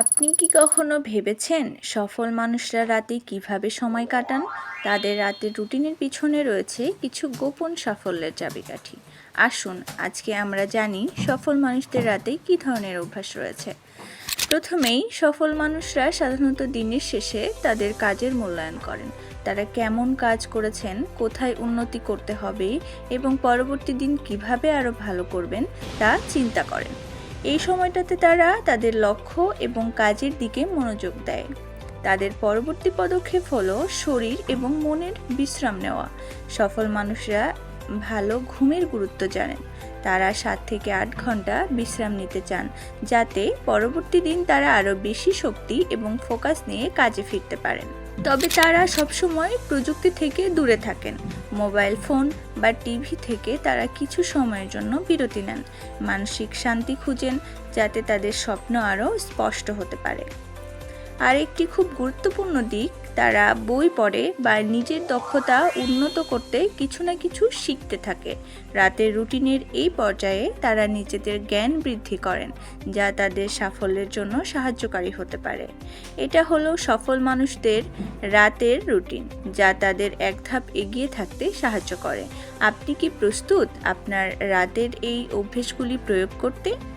আপনি কি কখনো ভেবেছেন সফল মানুষরা রাতে কীভাবে সময় কাটান? তাদের রাতের রুটিনের পিছনে রয়েছে কিছু গোপন সাফল্যের চাবিকাঠি। আসুন, আজকে আমরা জানি সফল মানুষদের রাতে কী ধরনের অভ্যাস রয়েছে। প্রথমেই, সফল মানুষরা সাধারণত দিনের শেষে তাদের কাজের মূল্যায়ন করেন। তারা কেমন কাজ করেছেন, কোথায় উন্নতি করতে হবে এবং পরবর্তী দিন কীভাবে আরও ভালো করবেন, তা চিন্তা করেন। এই সময়টাতে তারা তাদের লক্ষ্য এবং কাজের দিকে মনোযোগ দেয়। তাদের পরবর্তী পদক্ষেপ হলো শরীর এবং মনের বিশ্রাম নেওয়া। সফল মানুষরা ভালো ঘুমের গুরুত্ব জানেন। তারা সাত থেকে আট ঘণ্টা বিশ্রাম নিতে চান, যাতে পরবর্তী দিন তারা আরও বেশি শক্তি এবং ফোকাস নিয়ে কাজে ফিরতে পারেন। তবে তারা সবসময় প্রযুক্তি থেকে দূরে থাকেন। মোবাইল ফোন বা টিভি থেকে তারা কিছু সময়ের জন্য বিরতি নেন। মানসিক শান্তি খুঁজেন, যাতে তাদের স্বপ্ন আরও স্পষ্ট হতে পারে। আর একটি খুব গুরুত্বপূর্ণ দিক, তারা বই পড়ে বা নিজের দক্ষতা উন্নত করতে কিছু না কিছু শিখতে থাকে। রাতের রুটিনের এই পর্যায়ে তারা নিজেদের জ্ঞান বৃদ্ধি করেন, যা তাদের সাফল্যের জন্য সাহায্যকারী হতে পারে। এটা হলো সফল মানুষদের রাতের রুটিন, যা তাদের এক ধাপ এগিয়ে থাকতে সাহায্য করে। আপনি কি প্রস্তুত আপনার রাতের এই অভ্যেসগুলি প্রয়োগ করতে?